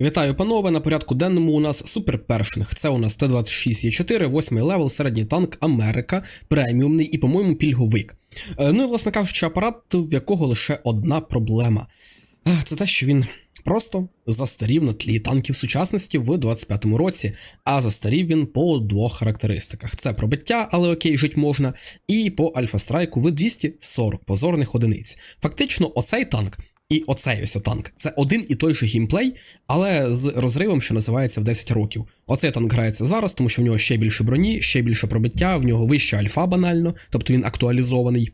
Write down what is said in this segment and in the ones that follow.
Вітаю, панове. На порядку денному у нас суперпершинг. Це у нас Т-26Е4, 8 левел, середній танк Америка, преміумний і, по-моєму, пільговик. Е, Ну і, власне кажучи, апарат, в якого лише одна проблема. Е, Це те, що він просто застарів на тлі танків сучасності в 25-му році, а застарів він по двох характеристиках: це пробиття, але окей, жить можна, і по альфа-страйку в 240 позорних одиниць. Фактично, оцей танк. І оцей ось танк. Це один і той же геймплей, але з розривом, що називається в 10 років. Оцей танк грається зараз, тому що в нього ще більше броні, ще більше пробиття, в нього вища альфа банально, тобто він актуалізований.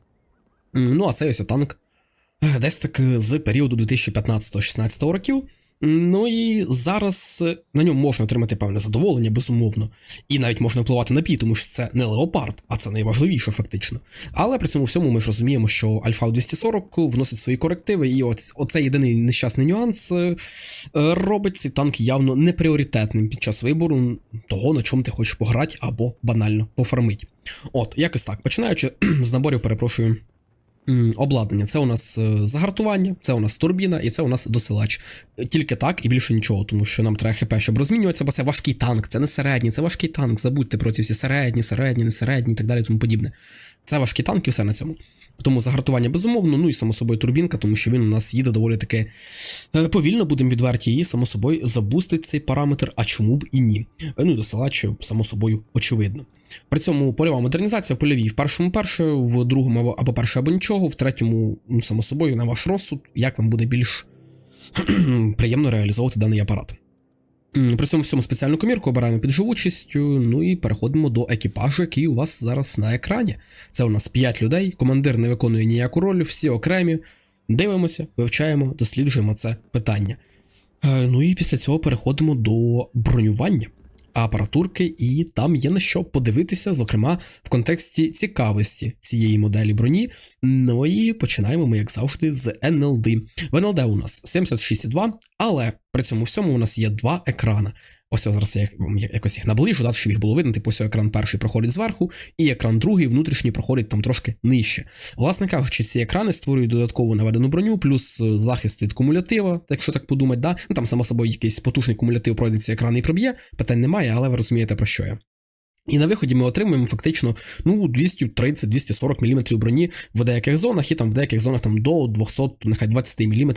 Ну, а цей ось танк е, десь так е, з періоду 2015-16 років. Ну і зараз е, на ньому можна отримати певне задоволення, безумовно. І навіть можна впливати на пі, тому що це не леопард, а це найважливіше фактично. Але при цьому всьому ми ж розуміємо, що Альфа 240 вносить свої корективи, і оц- оцей єдиний нещасний нюанс е, е, робить цей танк явно непріоритетним під час вибору того, на чому ти хочеш пограти або банально пофармить. От, якось так. Починаючи з наборів, перепрошую. Обладнання, це у нас е, загартування, це у нас турбіна і це у нас досилач. Тільки так і більше нічого, тому що нам треба хп, щоб розмінюватися, бо це важкий танк, це не середній, це важкий танк. Забудьте про ці всі середні, середні, не середні і так далі, тому подібне. Це важкі танки, все на цьому. Тому загартування безумовно, ну і само собою турбінка, тому що він у нас їде доволі таки е, повільно, будемо відверті, і само собою забустить цей параметр, а чому б і ні. Е, Ну і досилач, само собою, очевидно. При цьому польова модернізація в польовій в першому перше, в другому або, або перше, або нічого, в третьому, ну, само собою, на ваш розсуд, як вам буде більш приємно реалізовувати даний апарат. При цьому всьому спеціальну комірку обираємо під живучістю, ну і переходимо до екіпажу, який у вас зараз на екрані. Це у нас 5 людей, командир не виконує ніяку роль, всі окремі. Дивимося, вивчаємо, досліджуємо це питання. Е, Ну і після цього переходимо до бронювання апаратурки, і там є на що подивитися, зокрема в контексті цікавості цієї моделі броні. Ну і починаємо ми, як завжди, з NLD. В NLD у нас 76,2, але при цьому всьому у нас є два екрана. Ось зараз я якось їх наближу, да, щоб їх було видно. Типу, ось екран перший проходить зверху, і екран другий, внутрішній, проходить там трошки нижче. Власне кажучи, ці екрани створюють додаткову наведену броню, плюс е, захист від кумулятива, якщо так подумати, да. Ну там само собою якийсь потужний кумулятив пройде ці екрани і проб'є, питань немає, але ви розумієте про що я. І на виході ми отримуємо фактично ну 230-240 мм броні в деяких зонах, і там в деяких зонах там до 200, нехай 20 мм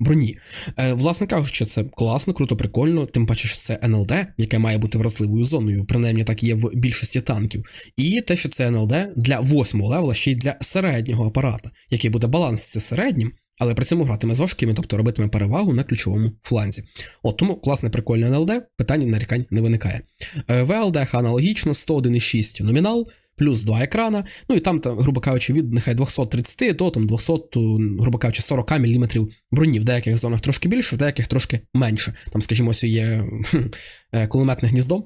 броні. Е, власне кажучи, це класно, круто, прикольно, тим паче, що це НЛД, яке має бути вразливою зоною, принаймні так є в більшості танків. І те, що це НЛД для 8 левела, ще й для середнього апарата, який буде баланс з середнім, але при цьому гратиме з важкими, тобто робитиме перевагу на ключовому фланзі. От тому класне прикольне НЛД, питань нарікань не виникає. Е, ВЛДХ аналогічно 101,6 номінал. Плюс два екрана, ну і там, там, грубо кажучи, від нехай 230 до там 200, грубо кажучи, 40 мм броні. В деяких зонах трошки більше, в деяких трошки менше. Там, скажімо, ось є е, кулеметне гніздо.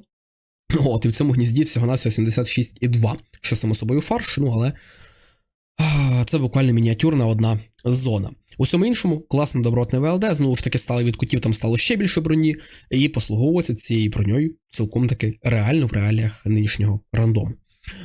От, і в цьому гнізді всього на 76,2, що само собою фарш, ну але це буквально мініатюрна одна зона. У всьому іншому класне добротне ВЛД, знову ж таки, стали від кутів, там стало ще більше броні, і послуговуватися цією броньою цілком таки реально в реаліях нинішнього рандому.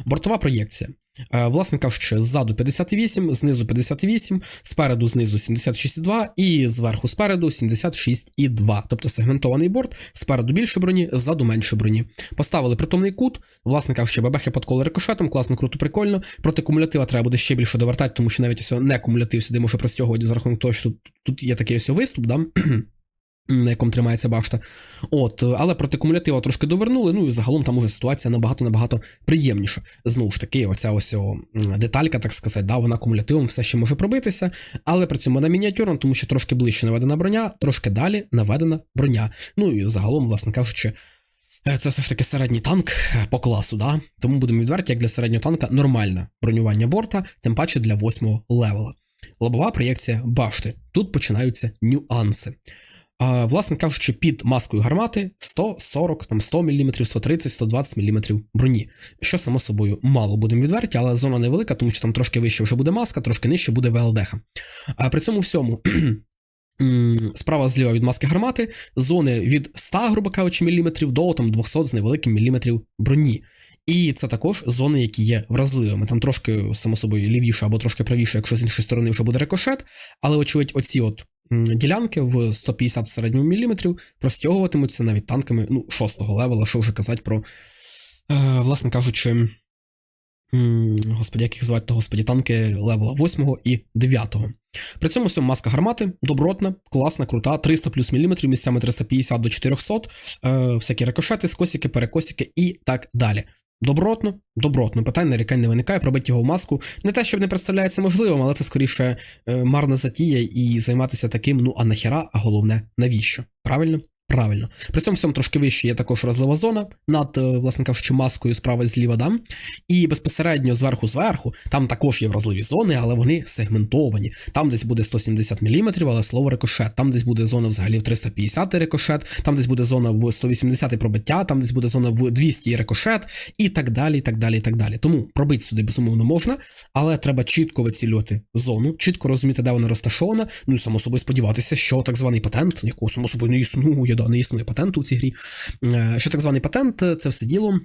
Бортова проєкція. Е, Власне кажучи, ззаду 58, знизу 58, спереду знизу 76,2 і зверху спереду 76,2. Тобто сегментований борт, спереду більше броні, ззаду менше броні. Поставили притомний кут, власне кажучи, бебехи подколи рикошетом, класно, круто, прикольно. Проти кумулятива треба буде ще більше довертати, тому що навіть ось не кумулятив сюди може простягувати за рахунок того, що тут, тут є такий ось виступ, да? на якому тримається башта. От, але проти кумулятива трошки довернули, ну і загалом там уже ситуація набагато-набагато приємніша. Знову ж таки, оця ось о, деталька, так сказати, да, вона кумулятивом все ще може пробитися, але при цьому вона мініатюрна, тому що трошки ближче наведена броня, трошки далі наведена броня. Ну і загалом, власне кажучи, е, це все ж таки середній танк е, по класу, да? тому будемо відверті, як для середнього танка нормальне бронювання борта, тим паче для восьмого левела. Лобова проєкція башти. Тут починаються нюанси. Власне кажучи, під маскою гармати 140, там 100 мм, 130, 120 мм броні. Що само собою мало будемо відверті, але зона невелика, тому що там трошки вище вже буде маска, трошки нижче буде ВЛДХ. А при цьому всьому. Справа зліва від маски гармати, зони від 100, грубо кажучи, міліметрів до там 200 з невеликим міліметрів броні. І це також зони, які є вразливими. Там трошки, само собою, лівіше або трошки правіше, якщо з іншої сторони вже буде рикошет, але, очевидь, оці от ділянки в 150 в середньому міліметрів простягуватимуться навіть танками ну, 6 левела, що вже казати про, е, власне кажучи, господі, як їх звати, то господі, танки левела 8 і 9. При цьому всьому маска гармати добротна, класна, крута, 300 плюс міліметрів, місцями 350 до 400, е, всякі рикошети, скосики, перекосики і так далі. Добротно, добротно, питань нарікань не виникає, пробити його в маску. Не те, щоб не представляється можливим, але це скоріше е, марна затія і займатися таким, ну а нахіра, а головне, навіщо? Правильно? Правильно. При цьому всьому трошки вище є також розлива зона над, е, власне кажучи, маскою справа зліва, да? І безпосередньо зверху зверху, там також є вразливі зони, але вони сегментовані. Там десь буде 170 мм, але слово рикошет. Там десь буде зона взагалі в 350 рикошет, там десь буде зона в 180 пробиття, там десь буде зона в 200 рикошет, і так далі, і так далі, і так далі. Тому пробити сюди безумовно можна, але треба чітко вицілювати зону, чітко розуміти, де вона розташована. Ну і само собою сподіватися, що так званий патент, якого само собою не існує, да, не існує патенту в цій грі. е, Що так званий патент, це все діло.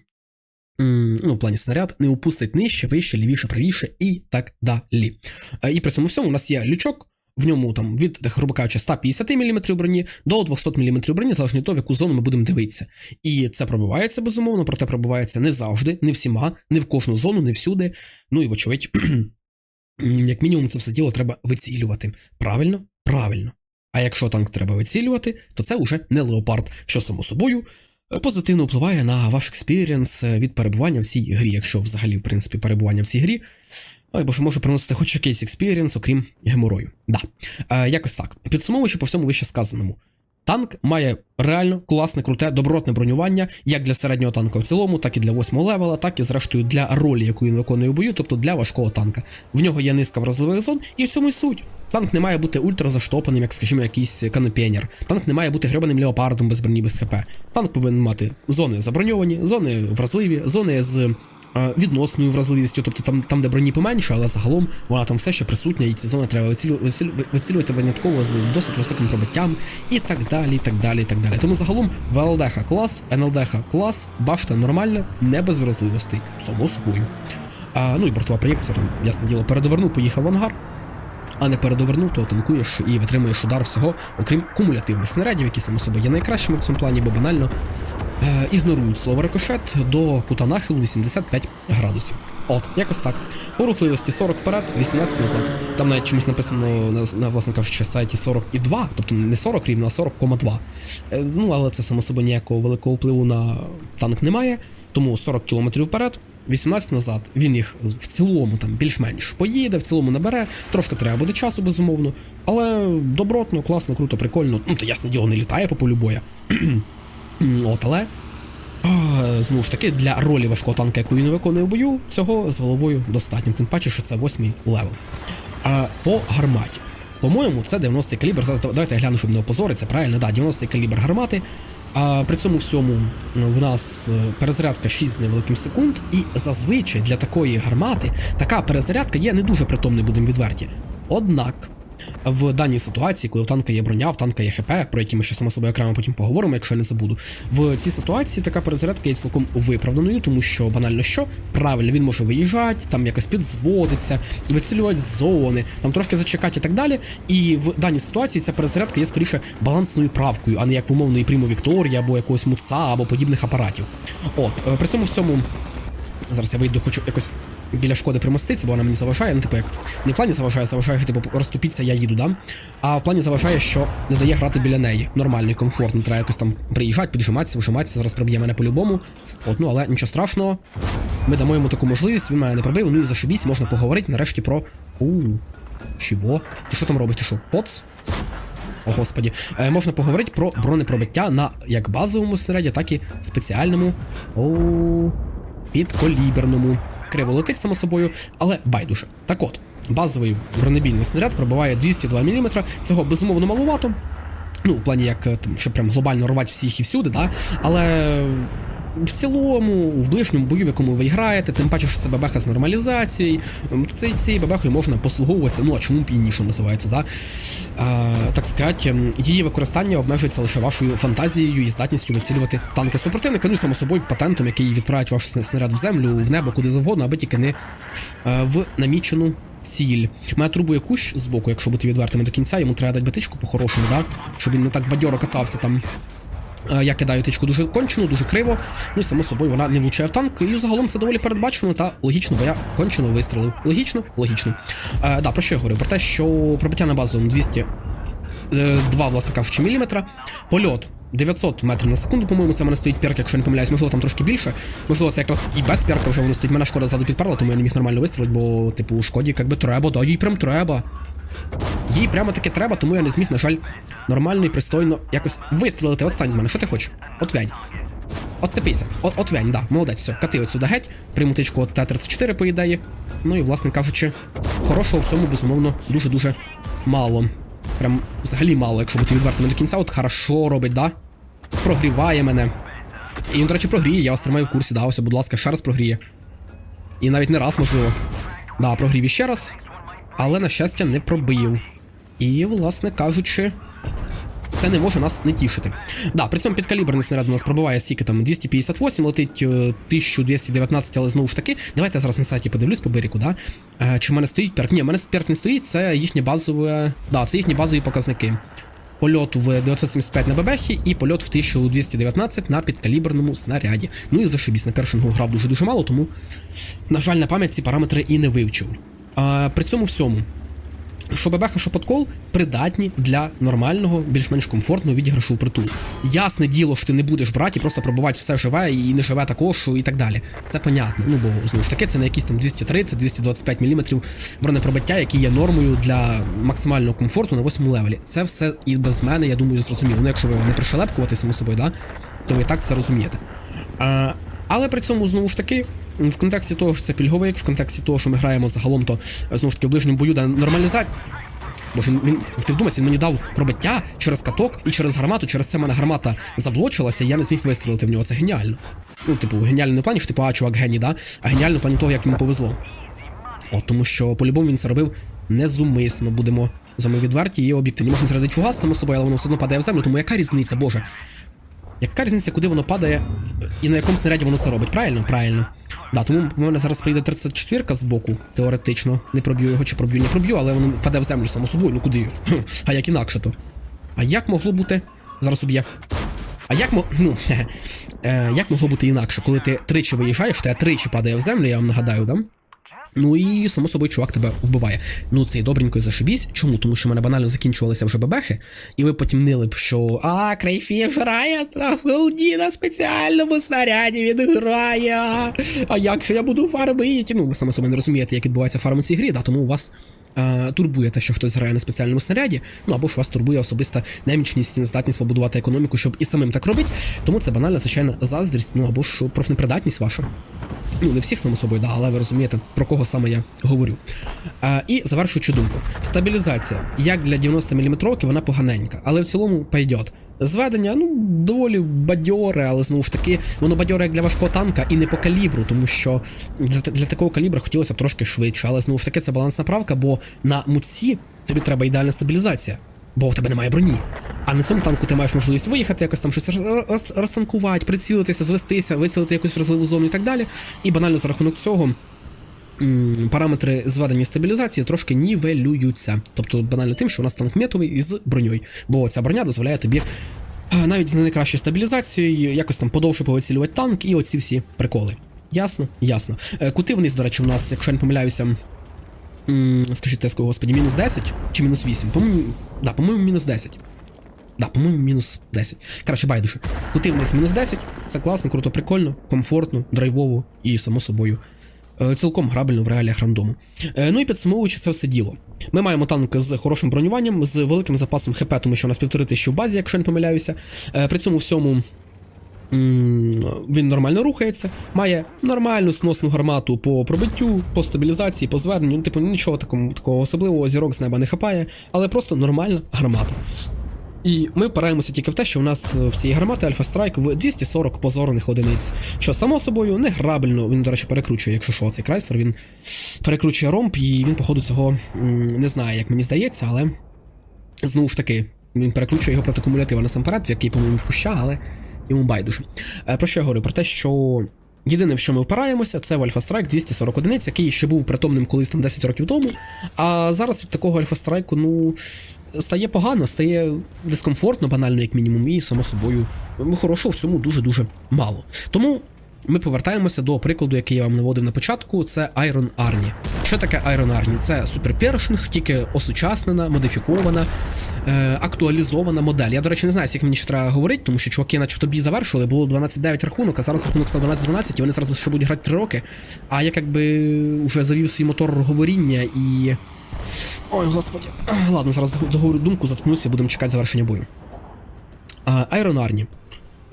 Ну, в плані снаряд не упустить нижче, вище, лівіше, правіше і так далі. Е, І при цьому всьому у нас є лючок, в ньому там від, грубо кажучи, 150 мм броні до 200 мм броні, залежно від того, в яку зону ми будемо дивитися. І це пробивається безумовно, проте пробивається не завжди, не всіма, не в кожну зону, не всюди. Ну і вочевидь, як мінімум, це все діло треба вицілювати. Правильно? Правильно. А якщо танк треба вицілювати, то це вже не леопард, що само собою е, позитивно впливає на ваш експірієнс е, від перебування в цій грі, якщо взагалі, в принципі, перебування в цій грі. Ой, бо що може приносити хоч якийсь експірієнс, окрім геморою. Да. Е, якось так. Підсумовуючи по всьому вище сказаному. Танк має реально класне, круте, добротне бронювання як для середнього танка в цілому, так і для 8 левела, так і зрештою для ролі, яку він виконує в бою, тобто для важкого танка. В нього є низка вразливих зон, і в цьому й суть. Танк не має бути ультра заштопаним, як, скажімо, якийсь канопенір. Танк не має бути гребаним леопардом без броні, без хп. Танк повинен мати зони заброньовані, зони вразливі, зони з е, відносною вразливістю, тобто там, там, де броні поменше, але загалом вона там все ще присутня, і ці зони треба вицілю- вицілю- вицілювати винятково з досить високим пробиттям, і так далі, і так далі, і так далі. Тому загалом ВЛДХ клас, НЛДХ клас, башта нормальна, не без вразливостей, само собою. А, ну і бортова проєкція там, ясне діло, передовернув, поїхав в ангар. А не передовернув, то танкуєш і витримуєш удар всього, окрім кумулятивних снарядів, які само собою є найкращими в цьому плані, бо банально е, ігнорують слово рикошет до кута нахилу 85 градусів. От, якось так. По рухливості 40 вперед, 18 назад. Там навіть чомусь написано на, на власне кажучи, сайті 42, тобто не 40 рівно, а 40,2. Е, ну, але це само собою ніякого великого впливу на танк немає, тому 40 км вперед. 18 назад він їх в цілому там більш-менш поїде, в цілому набере. Трошки треба буде часу, безумовно. Але добротно, класно, круто, прикольно. Ну, то ясне діло, не літає по полю боя. От, але знову ж таки, для ролі важкого танка, яку він виконує в бою, цього з головою достатньо. Тим паче, що це восьмий левел. А по гарматі. По-моєму, це 90-й калібр. Зараз давайте я гляну, щоб не опозоритися. Правильно, да, 90-й калібр гармати. А при цьому всьому ну, в нас е, перезарядка 6 з невеликим секунд, і зазвичай для такої гармати така перезарядка є не дуже притомною, будемо відверті. Однак. В даній ситуації, коли в танка є броня, в танка є ХП, про які ми ще само собою окремо потім поговоримо, якщо я не забуду. В цій ситуації така перезарядка є цілком виправданою, тому що банально що правильно він може виїжджати, там якось підзводиться, вицілювати зони, там трошки зачекати і так далі. І в даній ситуації ця перезарядка є скоріше балансною правкою, а не як в умовної Прімо Вікторія або якогось муца або подібних апаратів. От е, при цьому всьому. Зараз я вийду, хочу якось біля шкоди примоститися, бо вона мені заважає. Ну, типу, як не в плані заважає, заважає, що, типу, розступіться, я їду, да? А в плані заважає, що не дає грати біля неї. Нормально і комфортно. Треба якось там приїжджати, піджиматися, вжиматися, зараз приб'є мене по-любому. От, ну але нічого страшного. Ми дамо йому таку можливість, він мене не пробив, ну і зашибісь, можна поговорити нарешті про. У чого? Ти що там робиш? Ти що? Поц? О, господі, е, можна поговорити про бронепробиття на як базовому снаряді, так і спеціальному. О, підколіберному. Криво летить, само собою, але байдуже. Так от, базовий бронебійний снаряд пробиває 202 мм, цього безумовно малувато. Ну, в плані, як е, щоб прям глобально рвати всіх і всюди, да? але в цілому, в ближньому бою, в якому ви граєте, тим паче, що це бабеха з нормалізацією, м, цей, цією бабехою можна послуговуватися, ну а чому б і ні, що називається, да? а, так сказати, її використання обмежується лише вашою фантазією і здатністю вицілювати танки супротивника, ну і само собою патентом, який відправить ваш снаряд в землю, в небо, куди завгодно, аби тільки не е, в намічену ціль. Мене турбує кущ з боку, якщо бути відвертими до кінця, йому треба дати битичку по-хорошому, да? щоб він не так бадьоро катався там. Е, Я кидаю тичку дуже кончено, дуже криво. Ну і само собою вона не влучає в танк. І загалом це доволі передбачено та логічно, бо я кончено вистрелив. Логічно? Логічно. Е, да, про що я говорю? Про те, що пробиття на базу 200 е, 2, власне кажучи, міліметра. Польот 900 метрів на секунду, по-моєму, це в мене стоїть перк, якщо не помиляюсь, можливо, там трошки більше. Можливо, це якраз і без перка вже воно стоїть. Мене шкода ззаду підперла, тому я не міг нормально вистрілити, бо, типу, шкоді як би треба, да, їй прям треба. Їй прямо таки треба, тому я не зміг, на жаль, нормально і пристойно якось вистрілити. От стань в мене, що ти хочеш? От вянь. От цепися. От, от вянь, да, молодець, все, кати отсюди геть, прийму тичку от Т-34, по ідеї. Ну і, власне кажучи, хорошого в цьому, безумовно, дуже-дуже мало. Прям взагалі мало, якщо бути відвертими до кінця, от хорошо робить, да? Прогріває мене. І він, до речі, прогріє, я вас тримаю в курсі, да, ось, будь ласка, ще раз прогріє. І навіть не раз, можливо. Да, прогрів іще раз, але, на щастя, не пробив. І, власне кажучи, це не може нас не тішити. Да, при цьому підкаліберний снаряд у нас пробиває стільки там 258, летить е, 1219, але знову ж таки. Давайте я зараз на сайті подивлюсь по берегу, да? Е, чи в мене стоїть перк? Ні, в мене перк не стоїть, це їхні базові. Да, це їхні базові показники. Польот в 975 на бебехі і польот в 1219 на підкаліберному снаряді. Ну і зашибісь, на першому грав дуже-дуже мало, тому, на жаль, на пам'ять ці параметри і не вивчив. А, при цьому всьому що бебеха, що подкол придатні для нормального, більш-менш комфортного відіграшу в притул. Ясне діло, що ти не будеш брати і просто пробувати все живе і не живе також і так далі. Це понятно. Ну бо знову ж таки, це не якісь там 230-225 мм бронепробиття, які є нормою для максимального комфорту на 8 левелі. Це все і без мене, я думаю, зрозуміло. Ну, якщо ви не пришелепкувати само собою, да, то ви і так це розумієте. А, але при цьому знову ж таки. В контексті того, що це пільговик, в контексті того, що ми граємо загалом, то знову ж таки в ближньому бою де нормалізація. Боже, він ти вдумайся, він мені дав пробиття через каток і через гармату. Через це мене гармата заблочилася, і я не зміг вистрілити в нього. Це геніально. Ну, типу, геніально не плані, що типу, а чувак геній, да? А геніально в плані того, як йому повезло. От тому що по-любому він це робив незумисно. Будемо з вами відверті і об'єктивні. Можна зрадити фугас, само собою, але воно все одно падає в землю. Тому яка різниця, Боже? Яка різниця, куди воно падає і на якому снаряді воно це робить? Правильно? Правильно. Да, тому в мене зараз прийде 34 з боку, теоретично. Не проб'ю його чи проб'ю, не проб'ю, але воно впаде в землю само собою, ну куди? А як інакше то? А як могло бути? Зараз уб'є. А як мо... ну, е, як могло бути інакше, коли ти тричі виїжджаєш, то я тричі падає в землю, я вам нагадаю, да? Ну і само собою чувак тебе вбиває. Ну це і добренько і зашибісь. Чому? Тому що в мене банально закінчувалися вже бебехи, і ви потім нили б, що а, Крейфіш грає на голді на спеціальному снаряді він грає. А як же я буду фармити? Ну, ви саме собі не розумієте, як відбувається фарм у цій грі, да, тому у вас. Турбує те, що хтось грає на спеціальному снаряді, ну або ж вас турбує особиста немічність і нездатність побудувати економіку, щоб і самим так робити. Тому це банальна, звичайна заздрість, ну або ж профнепридатність ваша. Ну, не всіх, само собою, да, але ви розумієте, про кого саме я говорю. А, і завершуючи думку. Стабілізація, як для 90 мм, вона поганенька, але в цілому пойдет. Зведення, ну, доволі бадьоре, але знову ж таки, воно бадьоре як для важкого танка і не по калібру, тому що для, для такого калібра хотілося б трошки швидше, але знову ж таки це балансна правка, бо на муці тобі треба ідеальна стабілізація. Бо в тебе немає броні. А на цьому танку ти маєш можливість виїхати, якось там щось роз- роз- розтанкувати, прицілитися, звестися, вицілити якусь вразливу зону і так далі. І банально за рахунок цього параметри зведення стабілізації трошки нівелюються. Тобто банально тим, що у нас танк метовий із броньою. Бо ця броня дозволяє тобі е, навіть з не найкращою стабілізацією якось там подовше повицілювати танк і оці всі приколи. Ясно? Ясно. Е, Кути вниз, до речі, у нас, якщо я не помиляюся. Скажіть, теско, господі, мінус 10 чи мінус 8? По-моєму, да, по-моєму, мінус 10. Да, по-моєму, мінус 10. Коротше, байдуже. Кути вниз мінус 10. Це класно, круто, прикольно, комфортно, драйвово і, само собою, е, цілком грабельно в реаліях рандому. Е, Ну і підсумовуючи це все діло. Ми маємо танк з хорошим бронюванням, з великим запасом ХП, тому що у нас півтори тисячі в базі, якщо не помиляюся. Е, При цьому всьому. Він нормально рухається, має нормальну сносну гармату по пробиттю, по стабілізації, по зверненню. Типу, нічого такого, такого особливого зірок з неба не хапає, але просто нормальна гармата. І ми впираємося тільки в те, що у нас всі гармати Альфа Страйк в 240 позорних одиниць. Що само собою не грабельно, він, до речі, перекручує, якщо що, цей крайсер, він перекручує ромб, і він, походу, цього не знає, як мені здається, але знову ж таки, він перекручує його проти кумулятива насамперед, в який, по-моєму, в куща, але йому байдуже. Е, Про що я говорю? Про те, що Єдине, в що ми впираємося, це в Альфа-Страйк 240 одиниць, який ще був притомним колись там 10 років тому. А зараз від такого Альфа-Страйку, ну, стає погано, стає дискомфортно, банально, як мінімум, і само собою ну, хорошого в цьому дуже-дуже мало. Тому ми повертаємося до прикладу, який я вам наводив на початку. Це Iron Arnie. Що таке Iron Arnie? Це суперпершинг, тільки осучаснена, модифікована, е, актуалізована модель. Я, до речі, не знаю, скільки мені ще треба говорити, тому що чуваки, начебто бій завершили, було 12-9 рахунок, а зараз рахунок став 12-12, і вони зараз ще будуть грати 3 роки. А я якби вже завів свій мотор говоріння і. Ой, господі. Ладно, зараз договорю думку, заткнуся, будемо чекати завершення бою. Arnie.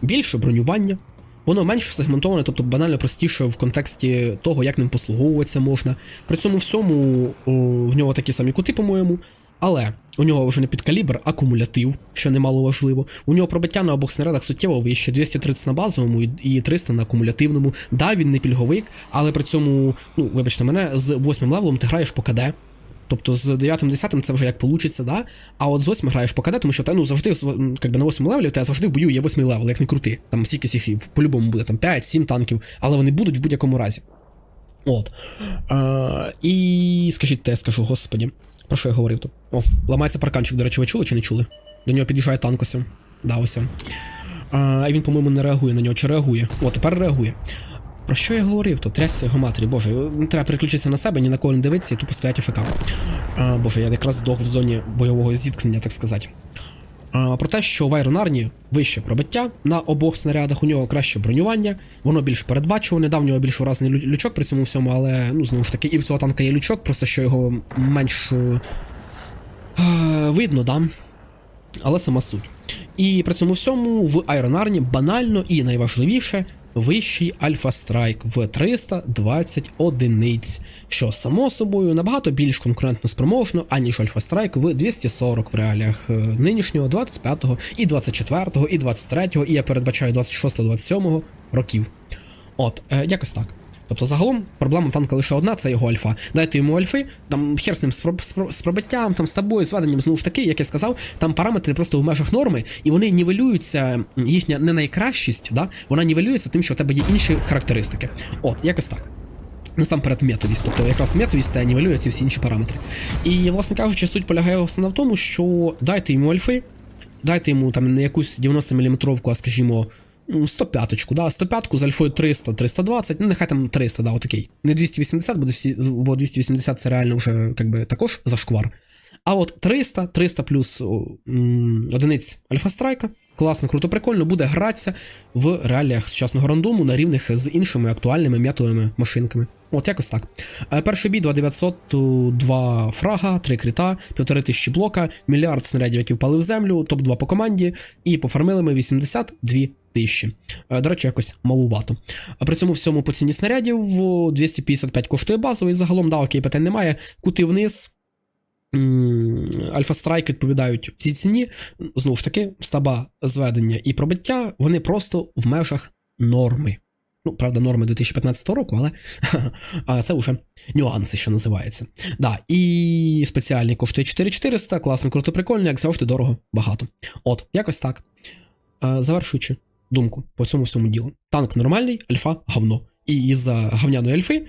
Більше бронювання. Воно менш сегментоване, тобто банально простіше в контексті того, як ним послуговуватися можна. При цьому всьому о, в нього такі самі кути, по-моєму. Але у нього вже не під калібр, а кумулятив, що немало важливо. У нього пробиття на обох снарядах суттєво вище 230 на базовому і- і 300 на кумулятивному. Да, він не пільговик, але при цьому, ну, вибачте мене, з 8 левелом ти граєш по КД. Тобто з 9-10 це вже як получиться, да? А от з 8 граєш по КД, тому що та, ну, завжди якби, на 8 левелі, у завжди в бою є 8 левел, як не крути. Там стільки їх по-любому буде, там 5-7 танків, але вони будуть в будь-якому разі. От. Е, і скажіть те, скажу, господі. Про що я говорив тут? О, ламається парканчик, до речі, ви чули чи не чули? До нього під'їжджає танк ось. Да, ось. А він, по-моєму, не реагує на нього, чи реагує? О, тепер реагує. Про що я говорив? То трясся його матері, боже, не треба переключитися на себе, ні на кого не дивитися і тупо стоять АФК. А, боже, я якраз здох в зоні бойового зіткнення, так сказати. А, про те, що в Arnie вище пробиття на обох снарядах, у нього краще бронювання, воно більш передбачуване, да, в нього більш виразний лю- лючок при цьому всьому, але ну знову ж таки, і в цього танка є лючок, просто що його менш е, е, видно, да. Але сама суть. І при цьому всьому в Arnie банально і найважливіше вищий Альфа Страйк в 320 одиниць, що само собою набагато більш конкурентно спроможно, аніж Альфа Страйк в 240 в реаліях е, нинішнього 25-го і 24-го і 23-го, і я передбачаю 26-27 років. От, е, якось так. Тобто, загалом проблема танка лише одна, це його альфа. Дайте йому альфи, там хер з ним з, проб- з пробиттям, там з тобою, з веденням, знову ж таки, як я сказав, там параметри просто в межах норми, і вони нівелюються, їхня не найкращість, да? вона нівелюється тим, що в тебе є інші характеристики. От, якось так. Насамперед метовість, тобто якраз метовість та нівелює ці всі інші параметри. І, власне кажучи, суть полягає основна в тому, що дайте йому альфи, дайте йому там не якусь 90 мм, а скажімо, 105-ку, да, 105-ку з альфою 300, 320, ну нехай там 300, да, отакий. Не 280, бо 280 це реально вже якби також зашквар. А от 300, 300 плюс одиниць Альфа Страйка, класно, круто, прикольно, буде гратися в реаліях сучасного рандому на рівних з іншими актуальними метовими машинками. От якось так. Е, Перший бій 2900, 2 фрага, 3 кріта, 1500 блока, мільярд снарядів, які впали в землю, топ-2 по команді, і пофармили ми 82 тисячі. Е, До речі, якось малувато. А при цьому всьому по ціні снарядів 255 коштує базовий. Загалом, да, окей, питань немає. Кути вниз. Альфа Страйк відповідають в цій ціні. Знову ж таки, стаба зведення і пробиття, вони просто в межах норми. Ну, правда, норми 2015 року, але а це вже нюанси, що називається. Да, і спеціальний коштує 4400, класно, круто, прикольно, як завжди, дорого, багато. От, якось так. Завершуючи думку по цьому всьому ділу. Танк нормальний, альфа говно. І із-за говняної альфи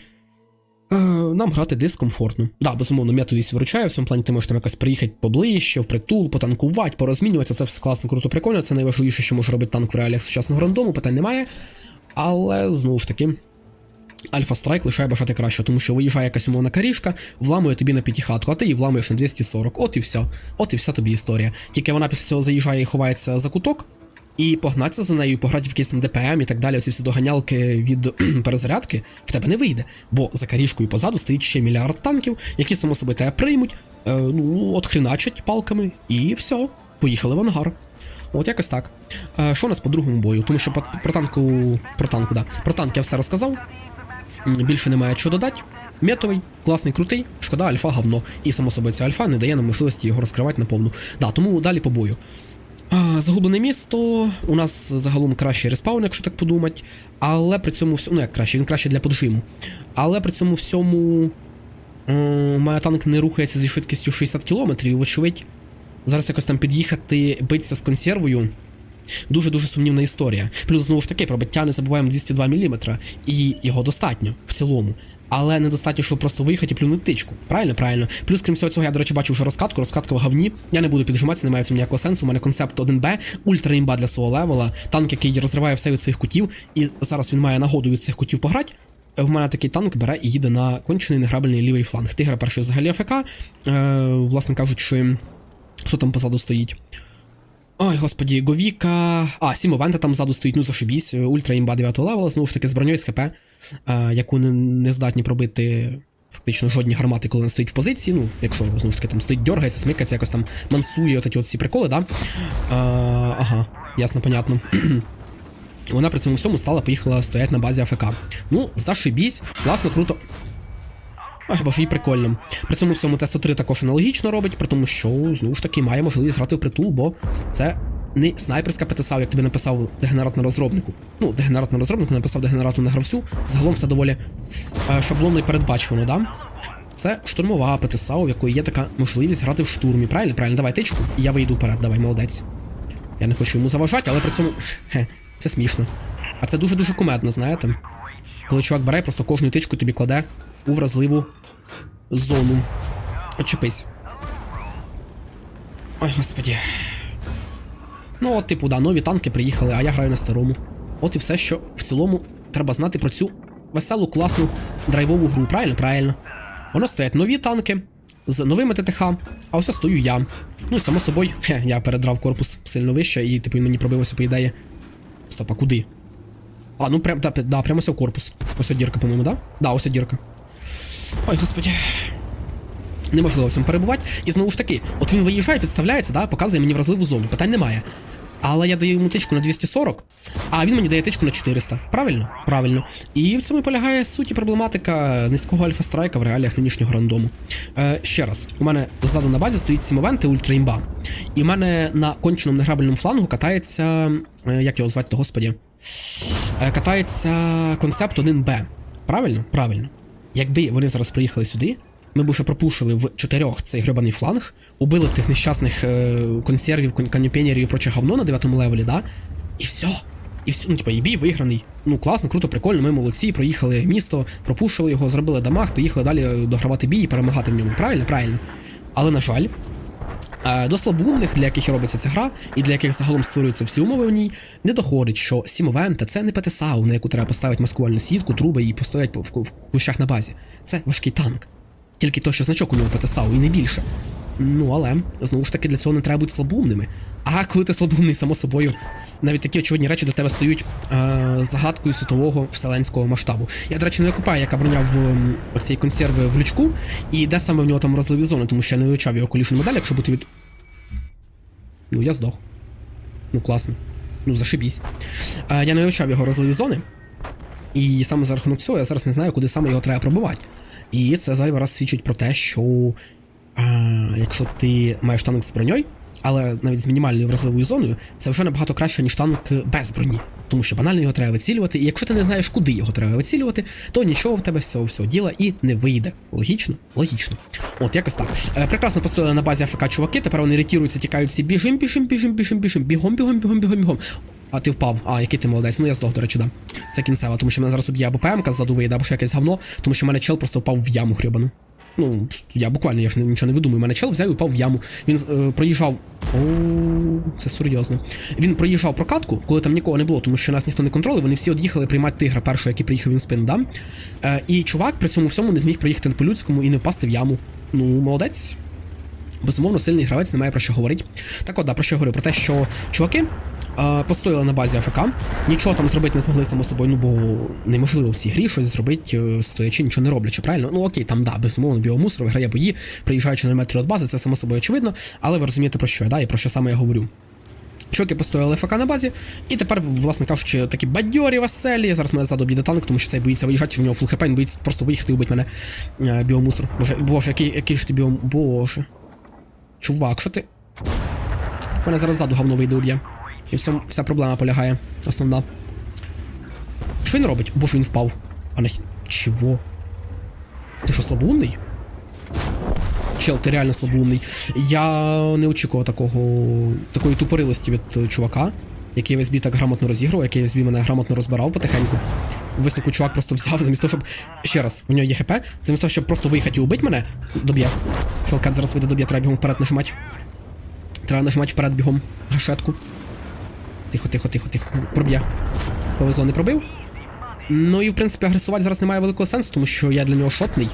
нам грати дискомфортно. Да, безумовно, методість виручає, в цьому плані ти можеш там якось приїхати поближче, впритул, потанкувати, порозмінюватися, це все класно, круто, прикольно. Це найважливіше, що може робити танк в реаліях сучасного рандому, питань немає. Але знову ж таки. Альфа Страйк лишає бажати краще, тому що виїжджає якась умовна карішка, вламує тобі на п'ятихатку, а ти її вламуєш на 240. От і все. От і вся тобі історія. Тільки вона після цього заїжджає і ховається за куток, і погнатися за нею, пограти в якийсь там ДПМ і так далі, оці всі доганялки від перезарядки, в тебе не вийде. Бо за карішкою позаду стоїть ще мільярд танків, які само собі тебе приймуть, е, ну, от хреначать палками, і все, поїхали в ангар. От якось так. Е, що у нас по другому бою? Тому що по, про танку. Про танку, да. Про танк я все розказав. Більше немає що додати. Метовий, класний, крутий, шкода, альфа говно. І само собою ця альфа не дає нам можливості його розкривати наповну. Да, тому далі по бою. Загублене місто. У нас загалом кращий респаун, якщо так подумати. Але при цьому всьому. Ну як краще, він краще для поджиму. Але при цьому всьому. Моя танк не рухається зі швидкістю 60 км, вочевидь. Зараз якось там під'їхати, битися з консервою. Дуже-дуже сумнівна історія. Плюс, знову ж таки, пробиття не забуваємо 202 мм, і його достатньо в цілому. Але недостатньо, щоб просто виїхати і плюнути тичку. Правильно, правильно. Плюс, крім всього цього, я, до речі, бачу вже розкатку, розкатка в говні. Я не буду піджиматися, немає в цьому ніякого сенсу. У мене концепт 1Б, ультра імба для свого левела, танк, який розриває все від своїх кутів, і зараз він має нагоду від цих кутів пограти. В мене такий танк бере і їде на кончений неграбельний лівий фланг. Тигра перший взагалі АФК, е, власне кажучи, хто там позаду стоїть. Ой, господі, Говіка. А, Сімовента там ззаду стоїть, ну зашибісь. Ультра імба 9 левела, знову ж таки, з броньою з ХП, е, яку не, не здатні пробити фактично жодні гармати, коли вона стоїть в позиції. Ну, якщо знову ж таки там стоїть, дергається, смикається, якось там мансує от ці всі приколи, да? А, ага, ясно, понятно. Вона при цьому всьому стала, поїхала стоять на базі АФК. Ну, зашибісь, класно, круто. Ах, боже, і прикольно. При цьому всьому Т-103 також аналогічно робить, при тому, що знову ж таки має можливість грати в притул, бо це не снайперська ПТСА, як тобі написав дегенерат на розробнику. Ну, дегенерат на розробнику написав дегенерату на гравцю. Загалом все доволі е, шаблонно і передбачувано, да? Це штурмова ПТСА, у якої є така можливість грати в штурмі. Правильно? Правильно, давай тичку, і я вийду вперед, давай, молодець. Я не хочу йому заважати, але при цьому. Хе, це смішно. А це дуже-дуже кумедно, знаєте? Коли чувак бере, просто кожну тичку тобі кладе у вразливу зону. Очепись. Ой, господі. Ну, от, типу, да, нові танки приїхали, а я граю на старому. От і все, що в цілому треба знати про цю веселу, класну драйвову гру. Правильно? Правильно. Воно стоять нові танки з новими ТТХ, а ось стою я. Ну і само собою, хе, я передрав корпус сильно вище, і типу він мені пробився по ідеї. Стоп, а куди? А, ну прям, да, да, прямо ось корпус. Ось дірка, по-моєму, да? Да, ось дірка. Ой, господі. Неможливо всім перебувати. І знову ж таки, от він виїжджає, підставляється, да, показує мені вразливу зону. Питань немає. Але я даю йому тичку на 240, а він мені дає тичку на 400. Правильно? Правильно. І в цьому полягає суті проблематика низького альфа-страйка в реаліях нинішнього рандому. Е, ще раз, у мене ззаду на базі стоїть сімовенти ультра імба. І в мене на конченому неграбельному флангу катається. Е, як його звати, то господі? Е, катається концепт 1Б. Правильно? Правильно. Якби вони зараз приїхали сюди, ми б уже пропушили в чотирьох цей гребаний фланг, убили б тих нещасних е, консервів, кон- канюпенерів і проче говно на 9 левелі, да? І все. І все, ну, типа, і бій виграний. Ну, класно, круто, прикольно. Ми молодці, проїхали місто, пропушили його, зробили дамаг, поїхали далі е, догравати бій і перемагати в ньому. Правильно? Правильно. Але, на жаль, до слабоумних, для яких робиться ця гра, і для яких загалом створюються всі умови в ній, не доходить, що Сімовента це не ПТСАУ, на яку треба поставити маскувальну сітку, труби і постоять по- в, в кущах на базі. Це важкий танк. Тільки то, що значок у нього ПТСАУ, і не більше. Ну, але знову ж таки для цього не треба бути слабоумними. А коли ти слабоумний, само собою, навіть такі очевидні речі для тебе стають е, загадкою світового вселенського масштабу. Я, до речі, не окупаю, яка броня в оцій консерви в лючку, і де саме в нього там розливі зони, тому що я не вивчав його колішну модель, якщо бути від. Ну, я здох. Ну, класно. Ну, зашибісь. Е, я не вивчав його розливі зони. І саме за рахунок цього я зараз не знаю, куди саме його треба пробивати. І це зайвий раз свідчить про те, що якщо ти маєш танк з броньою, але навіть з мінімальною вразливою зоною, це вже набагато краще, ніж танк без броні. Тому що банально його треба вицілювати, і якщо ти не знаєш, куди його треба вицілювати, то нічого в тебе з цього всього діла і не вийде. Логічно? Логічно. От, якось так. Е, прекрасно постояли на базі АФК чуваки, тепер вони ретіруються, тікають всі біжим, біжим, біжим, біжим, біжим, бігом, бігом, бігом, бігом, бігом. А ти впав. А, який ти молодець. Ну я здох, до речі, да. Це кінцева, тому що мене зараз уб'є або ПМК ззаду вийде, або ще якесь говно, тому що в мене чел просто впав в яму гребану. Ну, я буквально, я ж нічого не видумую. Мене чел взяв і впав в яму. Він е, проїжджав. О, це серйозно. Він проїжджав прокатку, коли там нікого не було, тому що нас ніхто не контролює. Вони всі од'їхали приймати тигра першого, який приїхав він в спину, да? Е, і чувак при цьому всьому не зміг проїхати по-людському і не впасти в яму. Ну, молодець. Безумовно, сильний гравець, немає про що говорити. Так от, да, про що я говорю? Про те, що чуваки постояли на базі АФК, нічого там зробити не змогли само собою, ну бо неможливо в цій грі щось зробити, е, стоячи, нічого не роблячи, правильно? Ну окей, там да, безумовно, біомусор виграє бої, приїжджаючи на метри від бази, це само собою очевидно, але ви розумієте про що я, да, і про що саме я говорю. Чуваки постояли ФК на базі, і тепер, власне кажучи, такі бадьорі, веселі. Зараз мене ззаду обійде танк, тому що цей боїться виїжджати, в нього фул хп, боїться просто виїхати і вбити мене. Е, біомусор. Боже, боже, який, який ж ти біом. Боже. Чувак, що ти. У мене зараз ззаду говно вийде уб'є. І в цьому вся проблема полягає. Основна. Що він робить? Боже, він впав. А не. Чого? Ти що, слабоумний? Чел, ти реально слабоумний. Я не очікував такого. такої тупорилості від е, чувака. який весь бій так грамотно розігрував, який весь бій мене грамотно розбирав потихеньку. В Висновку чувак просто взяв замість того, щоб. Ще раз, у нього є хп, замість того, щоб просто виїхати і убити мене, доб'є. Хелкат зараз вийде доб'є, треба бігом вперед нажимати. Треба нажимати вперед бігом. Гашетку. Тихо, тихо, тихо, тихо. Проб'є. Повезло, не пробив. Ну і в принципі агресувати зараз немає великого сенсу, тому що я для нього шотний.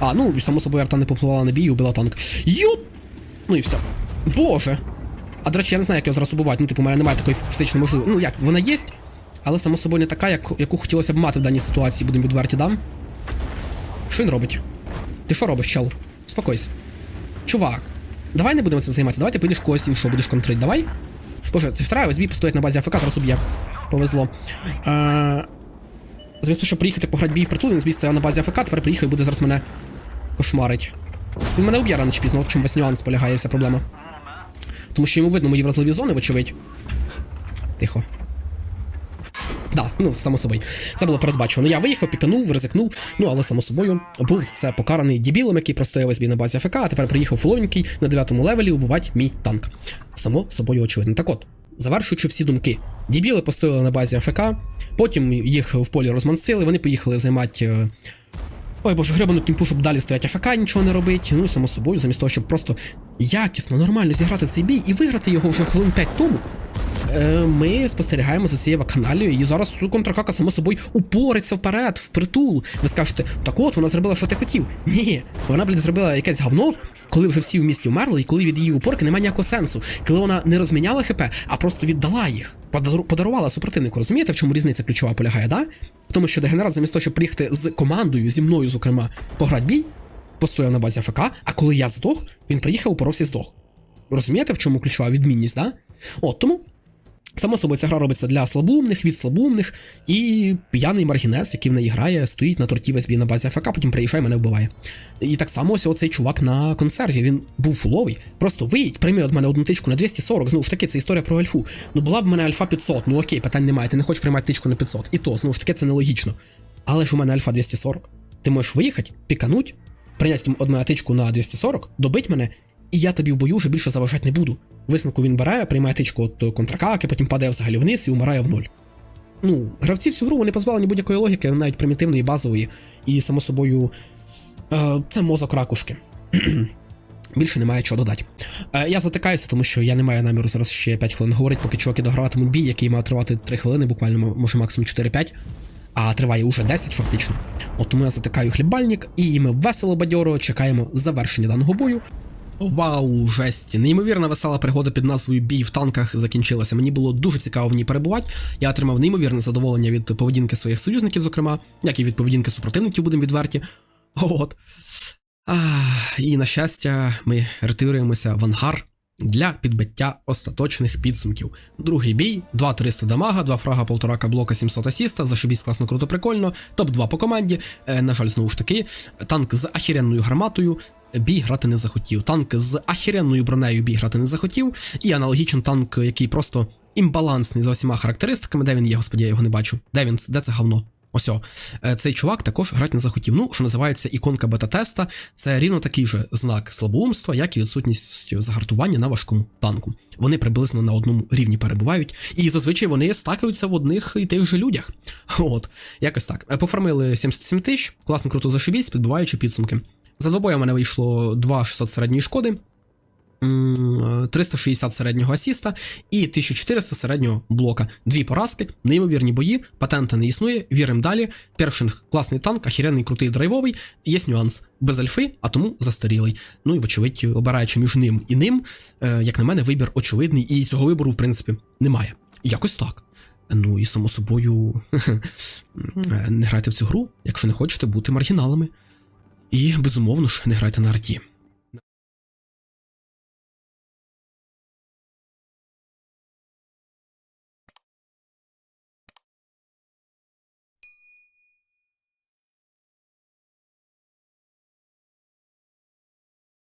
А, ну, і само собою арта не попливала на бій і убила танк. Юп! Ну і все. Боже. А до речі, я не знаю, як його зараз убивати. Ну, типу, у мене немає такої фізичної можливості. Ну як, вона є, але само собою не така, як, яку хотілося б мати в даній ситуації, будемо відверті дам. Що він робить? Ти що робиш, чел? Успокойся. Чувак, давай не будемо цим займатися. Давай ти поїдеш когось іншого, будеш контрить. Давай. Боже, це треба, ОСБ постоять на базі АФК, зараз уб'є. Повезло. Е... Того, щоб приїхати пограти бій в притул, він, звісно, стояв на базі АФК, тепер приїхав і буде зараз мене кошмарить. Він мене уб'є рано чи пізно, в чому весь нюанс полягає вся проблема. Тому що йому видно мої вразливі зони, вочевидь. Тихо. Да, ну, само собою. Це було передбачено. Я виїхав, піканув, ризикнув, ну але само собою був це покараний дебілом, який простояв СБ на базі АФК, а тепер приїхав фуловенький на 9 левелі убивати мій танк. Само собою очевидно. Так от, завершуючи всі думки, дібіли постояли на базі АФК, потім їх в полі розмансили, вони поїхали займати. Ой, боже, гребану кімпу, щоб далі стоять АФК, нічого не робить. Ну і само собою, замість того, щоб просто якісно, нормально зіграти цей бій і виграти його вже хвилин 5 тому. Е, ми спостерігаємо за цією вакханалією, і зараз цю контратака, само собою, упориться вперед, в притул. Ви скажете, так от вона зробила, що ти хотів. Ні, вона, блядь, зробила якесь говно, коли вже всі в місті вмерли, і коли від її упорки немає ніякого сенсу. Коли вона не розміняла ХП, а просто віддала їх, подарувала супротивнику. Розумієте, в чому різниця ключова полягає, да? В тому, що дегенерат, замість того, щоб приїхати з командою, зі мною, зокрема, пограти бій, постояв на базі АФК, а коли я здох, він приїхав, упоровся і здох. Розумієте, в чому ключова відмінність, да? От тому. Само собою, ця гра робиться для слабоумних, від слабоумних, і п'яний маргінес, який в неї грає, стоїть на торті в СБ на базі АФК, потім приїжджає мене вбиває. І так само ось оцей чувак на консерві, він був фуловий. Просто виїдь, прийми від мене одну тичку на 240, знову ж таки, це історія про альфу. Ну була б в мене альфа 500, ну окей, питань немає, ти не хочеш приймати тичку на 500. І то, знову ж таки, це нелогічно. Але ж у мене альфа 240. Ти можеш виїхати, пікануть, прийняти од мене тичку на 240, добить мене, і я тобі в бою вже більше заважати не буду. Висновку він бере, приймає тичку от контракаки, потім падає взагалі вниз і умирає в нуль. Ну, гравці в цю гру вони позбавлені будь-якої логіки, навіть примітивної, базової, і само собою. Е, це мозок ракушки. Більше немає чого додати. Е, я затикаюся, тому що я не маю наміру зараз ще 5 хвилин говорити, поки чуваки дограватимуть бій, який має тривати 3 хвилини, буквально може максимум 4-5, а триває уже 10 фактично. От тому я затикаю хлібальник, і ми весело бадьоро чекаємо завершення даного бою. Вау, жесті! Неймовірна весела пригода під назвою Бій в танках закінчилася. Мені було дуже цікаво в ній перебувати. Я отримав неймовірне задоволення від поведінки своїх союзників, зокрема, як і від поведінки супротивників, будемо відверті. От. Ах, і на щастя, ми ретируємося в ангар для підбиття остаточних підсумків. Другий бій, 2-300 дамага, 2 фрага, 1,5 блока, 700 асіста, зашибісь класно, круто, прикольно. Топ-2 по команді. Е, на жаль, знову ж таки, танк з ахіренною гарматою. Бій грати не захотів. Танк з ахіренною бронею бій грати не захотів. І аналогічний танк, який просто імбалансний за всіма характеристиками. Де він є, господі, я його не бачу. Де він? Де це говно? Ось. Е, Цей чувак також грати не захотів. Ну, що називається іконка бета-теста. Це рівно такий же знак слабоумства, як і відсутність загартування на важкому танку. Вони приблизно на одному рівні перебувають, і зазвичай вони стакаються в одних і тих же людях. От, якось так. Е, Пофармили 77 тисяч, класно круто зашибісь, підбиваючи підсумки. За двобоя в мене вийшло 2600 середньої шкоди. 360 середнього асіста і 1400 середнього блока. Дві поразки, неймовірні бої, патента не існує, віримо далі. Першинг класний танк, ахіренний крутий драйвовий. Є нюанс без альфи, а тому застарілий. Ну і вочевидь, обираючи між ним і ним, е, як на мене, вибір очевидний, і цього вибору, в принципі, немає. Якось так. Ну і само собою, е, не грайте в цю гру, якщо не хочете бути маргіналами. І безумовно ж не грайте на арті.